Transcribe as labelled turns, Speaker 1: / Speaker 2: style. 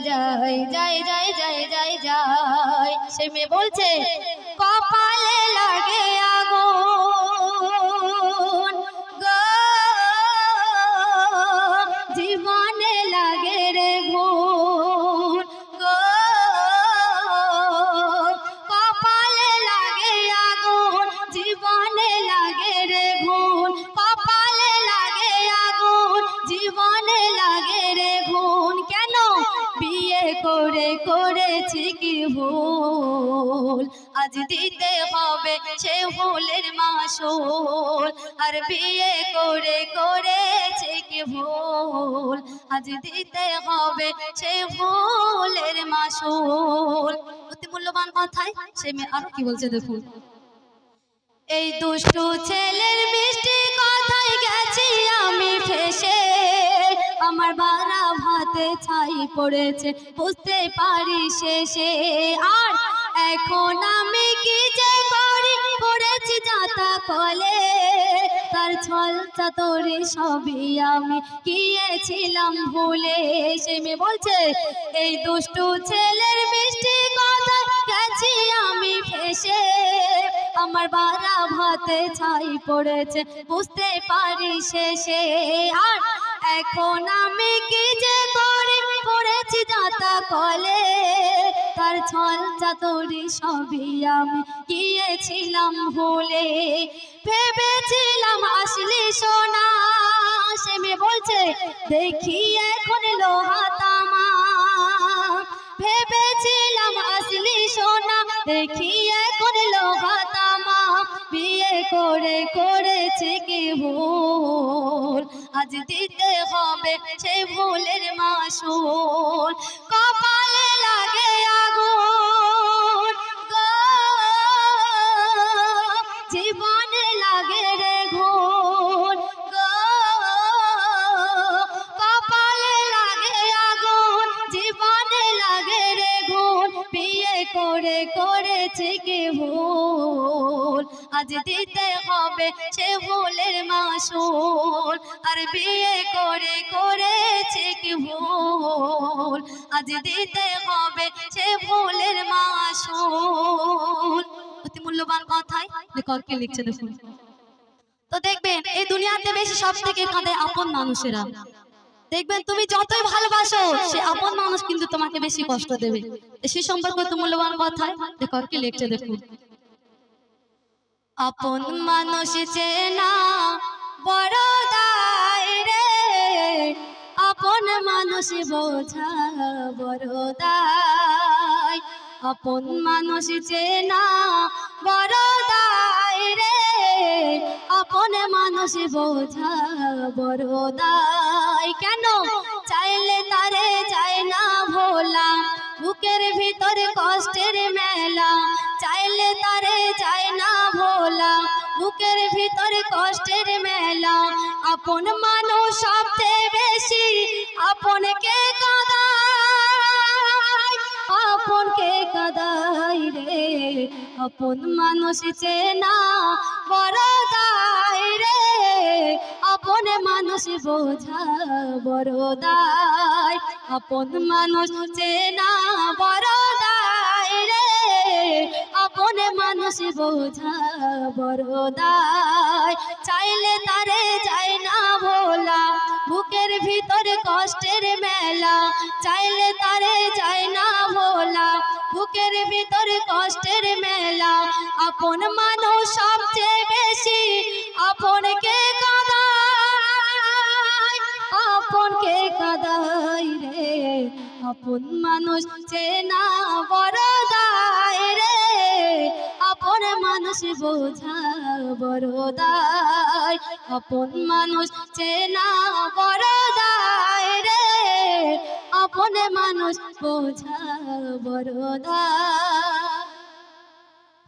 Speaker 1: যাই যায় যায় যায় যায় যায় সে মেয়ে বলছে কপালে লাগে করেছি কি ভুল? আজ দিতে হবে সে ভুলের মাসুল। আর বিয়ে করে করেছে কি ভুল? আজ দিতে হবে সে ভুলের মাসুল। অতি মূল্যবান কথায় সে মেয়ে আরও কি বলছে দেখুন। এই দুষ্টু ছেলের ছাই পড়েছে, বুঝতে পারি শেষে আর এখন আমি কি যে করি? পড়েছি যাতা কলে, তার ছল চাতরে সবই আমি গিয়েছিলাম ভুলে। সে মেয়ে বলছে, এই দুষ্টু ছেলের মিষ্টি কথা গেছি আমি ফেসে আমার বারা ভাতে ছাই পড়েছে, বুঝতে পারি শেষে আর এখন আমি কি যে করে পড়েছি যাতা কলে তার ছল চাতরি সবই আমি গিয়েছিলাম ভুলে। ভেবেছিলাম, আসলি সোনা সে মেয়ে বলছে, দেখি এখন লোহা তামা। ভেবেছিলাম, আসলি সোনা দেখি করে করেছে কি ভুল? আজ দিতে হবে সে ভুলের মাসুল। কপালে করে করেছে কে ভুল? আজ দিতে হবে সে ভুলের মাসুল। আর বিয়ে করে করেছে কে ভুল? আজ দিতে হবে সে ভুলের মাসুল। অতি মূল্যবান কথাই লেখককে লিখছে দেখুন তো দেখবেন, এই দুনিয়াতে বেশি সব থেকে কাঁদে আপন মানুষেরা। দেখবেন তুমি যতই ভালোবাসো, সে আপন মানুষ কিন্তু তোমাকে বেশি কষ্ট দেবে। সে সম্পর্কে তো মূল্যবান কথা। লেখককে লিখছে দেখুন আপন মানুষ চেনা বড় দায় রে। আপন মানুষ বোঝা বড় দায়। আপন মানুষ চেনা বড় রে। আপন মানুষ বোঝা বড় কেন? চাইলে তারে যায় না ভোলা। বুকের ভিতরে কষ্টের মেলা। চাইলে তারে যায় না ভোলা। বুকের ভিতরে কষ্টের মেলা। আপন মানুষ সবচেয়ে বেশি আপনকে আপন মানুষ চেনা, বড় দায় রে। আপন মানুষ বোঝা বড় দায় আপন মানুষ চেনা, বড় দায় রে। আপন মানুষ বোঝা বড় দায় চাইলে তারে যায় না ভোলা, বুকের ভিতরে কষ্টের মেলা। চাইলে তারে যায় না বুকের ভিতরে কষ্টের মেলা। আপন মানুষ সবচেয়ে বেশি আপনকে কাদায়? আপনকে কাদাই রে? আপন মানুষ চেনা বড় রে। আপন মানুষ বোঝা বড় আপন মানুষ চেনা বড় আপন মানুষ বোঝা বড় দায়